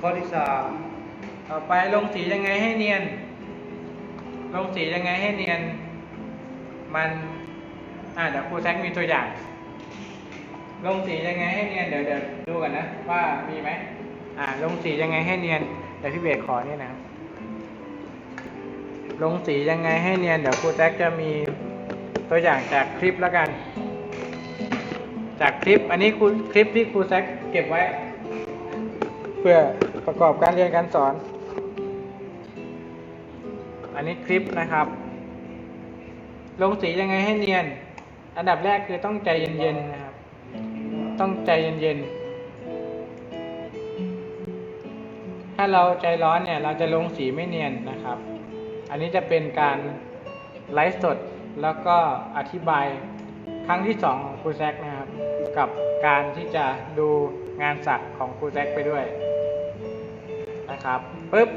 ข้อที่สามต่อไปลงสียังไงให้เนียน ลงสียังไงให้เนียน มันอ่าเดี๋ยวครูแซกมีตัวอย่าง ลงสียังไงให้เนียนเดี๋ยวเดี๋ยวดูกันนะ ว่ามีไหมอ่า ลงสียังไงให้เนียนเดี๋ยวพี่เบสขอเนี่ยนะลงสียังไงให้เนียนเดี๋ยวครูแซกจะมีตัวอย่างจากคลิปแล้วกัน จากคลิปอันนี้ครูคลิปที่ครูแซกเก็บไว้ พื่อประกอบการเรียนการสอน อันนี้คลิปนะครับ ลงสียังไงให้เนียน อันดับแรกคือต้องใจเย็นๆนะครับ ต้องใจเย็นๆ ถ้าเราใจร้อนเนี่ยเราจะลงสีไม่เนียนนะครับ อันนี้จะเป็นการไลฟ์สดแล้วก็อธิบายครั้งที่สองของครูแซกนะครับ กับการที่จะดูงานสักของครูแซกไปด้วย นะครับปึ๊บ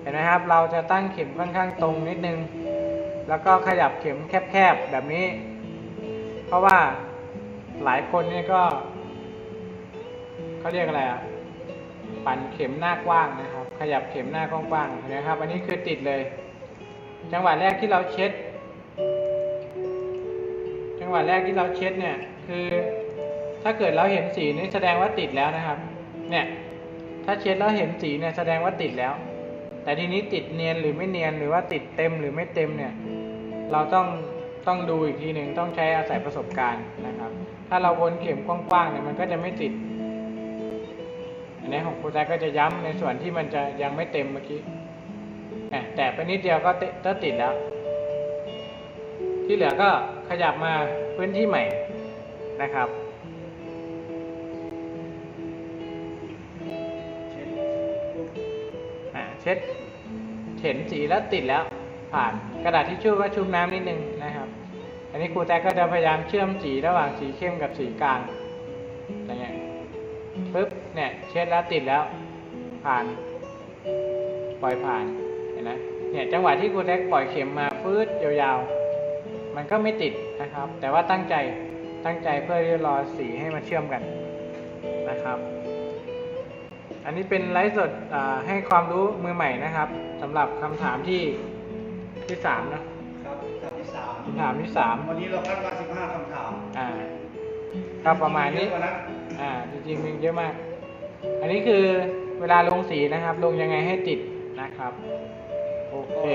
เห็นไหมครับ เราจะตั้งเข็มค่อนข้างตรงนิดนึง แล้วก็ขยับเข็มแคบๆแบบนี้ เพราะว่าหลายคนเนี่ยก็เขาเรียกอะไรอะปั่นเข็มหน้ากว้างนะครับ ขยับเข็มหน้ากว้างๆเห็นะครับ อันนี้คือติดเลย จังหวะแรกที่เราเช็ด จังหวะแรกที่เราเช็ดเนี่ยคือ ถ้าเกิดเราเห็นสีนี่แสดงว่าติดแล้วนะครับ เนี่ย ถ้าเช็ดแล้วเห็นสีเนี่ยแสดงว่าติดแล้ว แต่ทีนี้ติดเนียนหรือไม่เนียนหรือว่าติดเต็มหรือไม่เต็มเนี่ยเราต้องต้องดูอีกทีหนึ่งต้องใช้อาศัยประสบการณ์นะครับ ถ้าเราวนเข็มกว้างๆเนี่ยมันก็จะไม่ติด อันนี้ของครูแจ๊กก็จะย้ำในส่วนที่มันจะยังไม่เต็มเมื่อกี้แต่ไปนิดเดียวก็ติก็ติดแล้ว ที่เหลือก็ขยับมาพื้นที่ใหม่นะครับ เช็ดเห็นสีแล้วติดแล้วผ่านกระดาษทิชชู่ก็ชุบน้ำนิดนึงนะครับ อันนี้ครูแท็กก็จะพยายามเชื่อมสีระหว่างสีเข้มกับสีกลางอย่างเงี้ยปึ๊บเนี่ยเช็ดแล้วติดแล้ว ผ่านปล่อยผ่านเห็นไหมเนี่ยจังหวะที่ครูแท็กปล่อยเข็มมาฟืดยาวๆ มันก็ไม่ติดนะครับ แต่ว่าตั้งใจตั้งใจเพื่อที่รอสีให้มาเชื่อมกันนะครับ อันนี้เป็นไลฟ์สดอ่าให้ความรู้มือใหม่นะครับสำหรับคำถามที่ที่สามนะครับคำที่สามคำถามที่สามวันนี้เราคัดมาสิบห้าคำถามอ่าก็ประมาณนี้เยอนะอ่าจริงๆมีเยอะมาก อันนี้คือเวลาลงสีนะครับ ลงยังไงให้ติดนะครับ โอเค